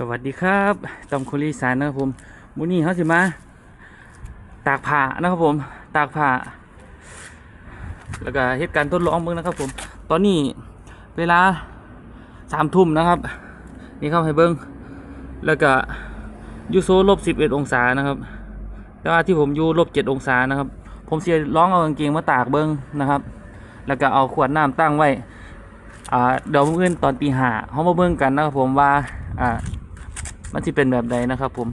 สวัสดีครับตอมโคลีสานนะครับผมมื้อนี้เขาสิมา ตากผ้านะครับผม ตากผ้า แล้วก็เหตุการณ์ทดลองเบิ่งนะครับผม ตอนนี้เวลาสามทุ่มนะครับ นี่เข้าให้เบิ่งแล้วก็ยูโซลบสิบเอ็ดองศานะครับ แต่ว่าที่ผมอยู่ลบเจ็ดองศานะครับ ผมเสียร้องเอากางเกงมาตากเบิ่งนะครับ แล้วก็เอาขวดน้ำตั้งไว้อ่าเดี๋ยวเมื้อตอนตีห้าเขามาเบิ่งกันนะครับผมว่าอ่า มันจะเป็นแบบใดนะครับผม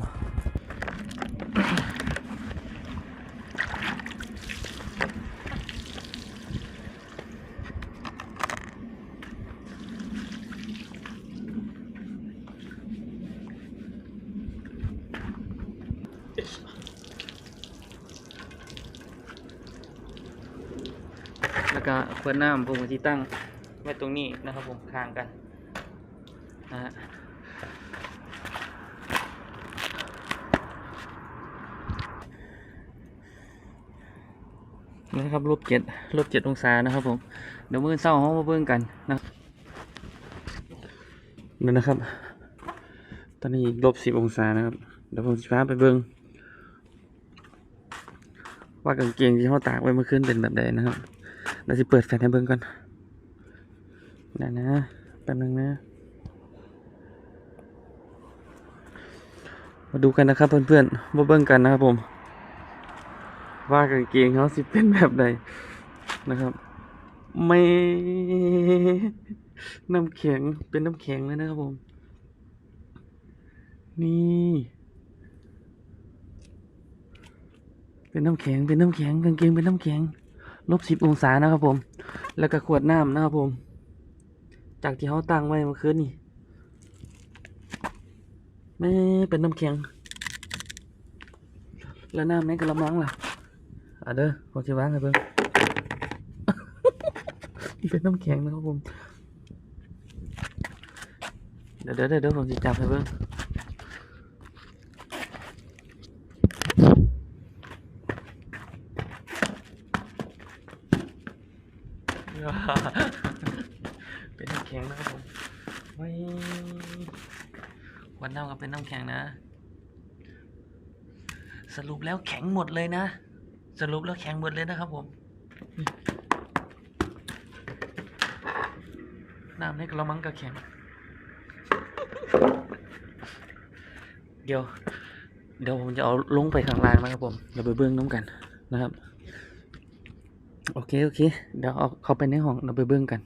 แล้วก็ขวดน้ำผมที่ตั้งไว้ตรงนี้นะครับผมข้างกันนะฮะ นะครับลบเจ็ดลบเจ็ดองศานะครับผมเดี๋ยวมือเศร้าห้องมาเบิ่งกันนะนั่นนะครับ ตอนนี้ลบสิบองศานะครับเดี๋ยวผมจะพาไปเบิ่งว่ากางเกงที่เขาตากไว้เมื่อคืนเป็นแบบใดนะครับเดี๋ยวจะเปิดแฟลชให้เบิ่งก่อนนะนะแป๊บนึงนะมาดูกันนะครับเพื่อนๆมาเบิ่งกันนะครับผม ว่ากางเกงเขาสิเป็นแบบใดนะครับไม่น้ำแข็งเป็นน้ำแข็งเลยนะครับผม นี่ เป็นน้ำแข็งเป็นน้ำแข็งกางเกงเป็นน้ำแข็งลบสิบองศานะครับผม แล้วก็ขวดน้ำนะครับผม จากที่เขาตั้งไว้เมื่อคืนนี่ไม่เป็นน้ำแข็ง แล้วน้ำในกระมังล่ะ อะเด้อผมจะวางให้เบิ่งเป็นน้ำแข็งนะครับผม เดี๋ยวเดี๋ยวเดี๋ยวผมจะจับให้เบิ่งเป็นน้ำแข็งนะครับผมไม่วันน้ำก็เป็นน้ำแข็งนะ สรุปแล้วแข็งหมดเลยนะ สรุปแล้วแข็งหมดเลยนะครับผมน้ำในกระมังก็แข็ง เดี๋ยว เดี๋ยวผมจะเอาลงไปข้างล่างนะครับผมเดี๋ยวไปเบื้องน้ำกันนะครับ โอเค โอเค เดี๋ยวเอาเข้าไปในห้องเราไปเบื้องกัน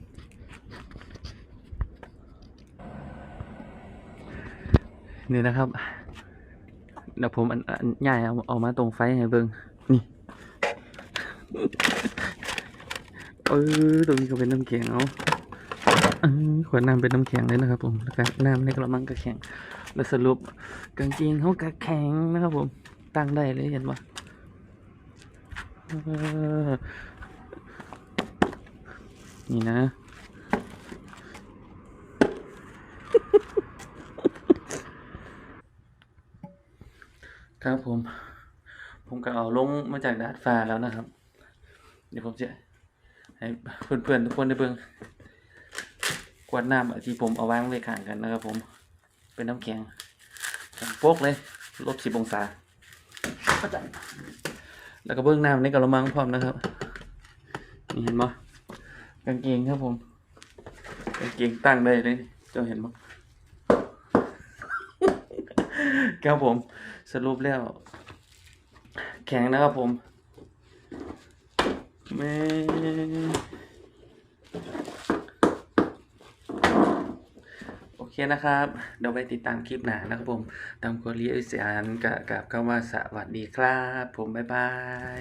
นี่นะครับเดี๋ยวผมอันใหญ่เอาเอามาตรงไฟให้เบิ่งนี่ เออตรงนี้ก็เป็นน้ำแข็งเอาเออขวดน้ำเป็นน้ำแข็งเลยนะครับผมแล้วก็น้ำในกระมังก็แข็ง แล้วสรุปกางเกงเขาก็แข็งนะครับผม ตั้งได้เลยเห็นปะนี่นะครับผม ผมก็เอาลงมาจากดาดฟ้าแล้วนะครับ เดี๋ยวผมจะให้เพื่อนๆทุกคนได้เบิ่งกวดน้ำที่ผมเอาวางไว้ข้างกันนะครับผม เป็นน้ำแข็งโป๊กเลยลบสิบองศาแล้วก็เบื้องน้ำในกระมังพร้อมนะครับ นี่เห็นไหมกางเกงครับผม กางเกงตั้งได้เลยเจ้าเห็นไหมครับผมสรุปแล้ว แข็งนะครับผม แม่โอเคนะครับ เดี๋ยวไปติดตามคลิปหน้านะครับผม ตามโคเรียอีสานกับกับเข้ามาสวัสดีครับ ผม บ๊ายบาย